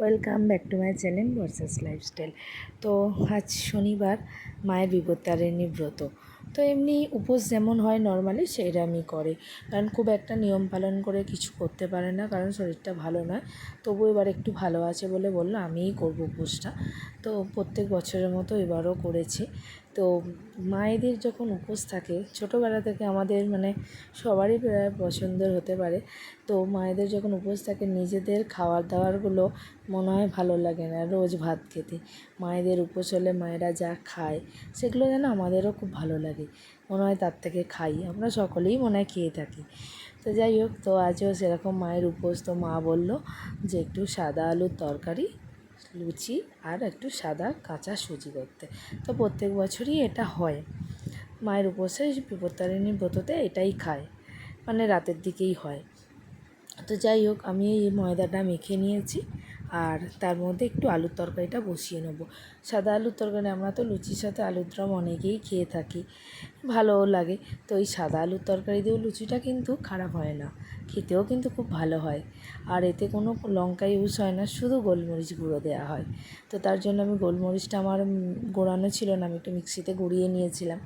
Welcome back to my channel versus lifestyle. তো আজ শনিবার, মায়ের বিপত্তারিণী ব্রত। তো এমনি উপোস যেমন হয় নর্মালি সেইরকমই করে। কারণ খুব একটা নিয়ম পালন করে কিছু করতে পারে না, কারণ শরীরটা ভালো নয়। তবু এবার একটু ভালো আছে বলে বলল, আমিই করব উপোসটা। তো প্রত্যেক বছরের মতো এবারও করেছি। তো মায়েদের যখন উপোস থাকে, ছোটোবেলা থেকে আমাদের মানে সবারই প্রায় পছন্দের হতে পারে। তো মায়েদের যখন উপোস থাকে, নিজেদের খাবার দাবারগুলো মনে হয় ভালো লাগে না, রোজ ভাত খেতে। মায়েদের উপোস হলে মায়েরা যা খায়, সেগুলো যেন আমাদেরও খুব ভালো লাগে। মনে হয় তার থেকে খাই, আমরা সকলেই মনে হয় খেয়ে থাকি। তো যাই হোক, তো আজও সেরকম মায়ের উপোস তো মা বলল যে, একটু সাদা আলুর তরকারি লুচি আর একটু সাদা কাঁচা সুজি করতে। তো প্রত্যেক বছরই এটা হয়। মায়ের উপোসে বিপত্তারিণী ব্রততে এটাই খায়। মানে রাতের দিকেই হয়। তো যাই হোক, আমি এই ময়দাটা মেখে নিয়েছি। আর তার মধ্যে একটু আলুর তরকারিটা বসিয়ে নেব। সাদা আলুর তরকারি আমরা তো লুচির সাথে আলুর দম অনেকেই খেয়ে থাকি, ভালোও লাগে। তো এই সাদা আলুর তরকারি দিয়েও লুচিটা কিন্তু খারাপ হয় না, খেতেও কিন্তু খুব ভালো হয়। আর এতে কোনো লঙ্কা ইউজ হয় না, শুধু গোলমরিচ গুঁড়ো দেওয়া হয়। তো তার জন্য আমি গোলমরিচটা আমার গোড়ানো ছিল না, আমি একটু মিক্সিতে গুঁড়িয়ে নিয়েছিলাম।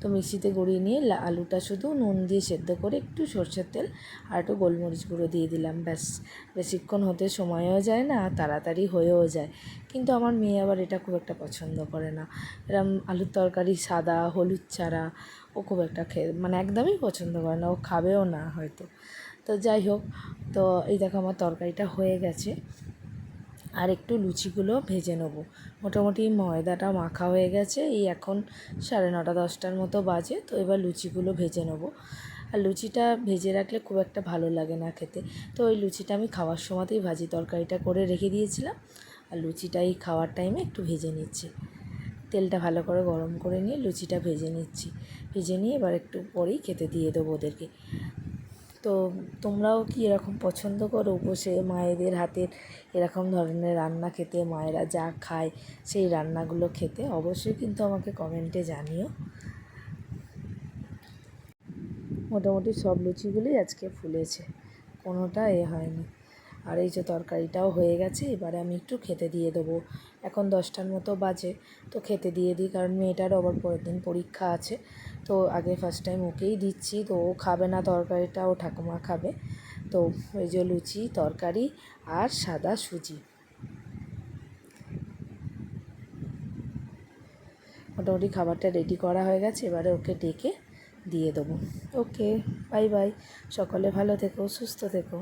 তো মিক্সিতে গড়িয়ে নিয়ে আলুটা শুধু নুন দিয়ে সেদ্ধ করে একটু সর্ষের তেল আর একটু গোলমরিচ গুঁড়ো দিয়ে দিলাম, ব্যাস। বেশিক্ষণ হতে সময়ও যায় না, তাড়াতাড়ি হয়েও যায়। কিন্তু আমার মেয়ে আবার এটা খুব একটা পছন্দ করে না। এরম আলুর তরকারি সাদা, হলুদ চারা ও খুব একটা খেয়ে মানে একদমই পছন্দ করে না, ও খাবেও না হয়তো। তো যাই হোক, তো এই দেখো আমার তরকারিটা হয়ে গেছে। আর একটু লুচিগুলো ভেজে নেব। মোটামুটি ময়দাটা মাখা হয়ে গেছে, এই এখন সাড়ে নটা দশটার মতো বাজে, তো এবার লুচিগুলো ভেজে নেব। আর লুচিটা ভেজে রাখলে খুব একটা ভালো লাগে না খেতে। তো ওই লুচিটা আমি খাওয়ার সময়তেই ভাজি তরকারিটা করে রেখে দিয়েছিলাম। আর লুচিটা এই খাওয়ার টাইমে একটু ভেজে নিচ্ছি। তেলটা ভালো করে গরম করে নিয়ে লুচিটা ভেজে নিচ্ছি। ভেজে নিয়ে এবার একটু পরেই খেতে দিয়ে দেবো ওদেরকে। তো তোমরাও কি এরকম পছন্দ করো? বসে মায়েদের হাতের এরকম ধরনের রান্না খেতে, মায়েরা যা খায় সেই রান্নাগুলো খেতে অবশ্যই কিন্তু আমাকে কমেন্টে জানিও। মোটামুটি সব লুচিগুলোই আজকে ফুলেছে, কোনোটা এ হয়নি। আর এই যে তরকারিটাও হয়ে গেছে, এবারে আমি একটু খেতে দিয়ে দেবো। এখন দশটার মতো বাজে, তো খেতে দিয়ে দিই, কারণ মেয়েটার আবার পরের দিন পরীক্ষা আছে। তো আগে ফার্স্ট টাইম ওকেই দিচ্ছি, তো ও খাবে না তরকারিটা, ও ঠাকুমা খাবে। তো ওই যে লুচি, তরকারি আর সাদা সুজি। মোটামুটি খাবারটা রেডি করা হয়ে গেছে, এবারে ওকে ডেকে দিয়ে দেবো। ওকে বাই বাই সকলে ভালো থেকো, সুস্থ থেকো।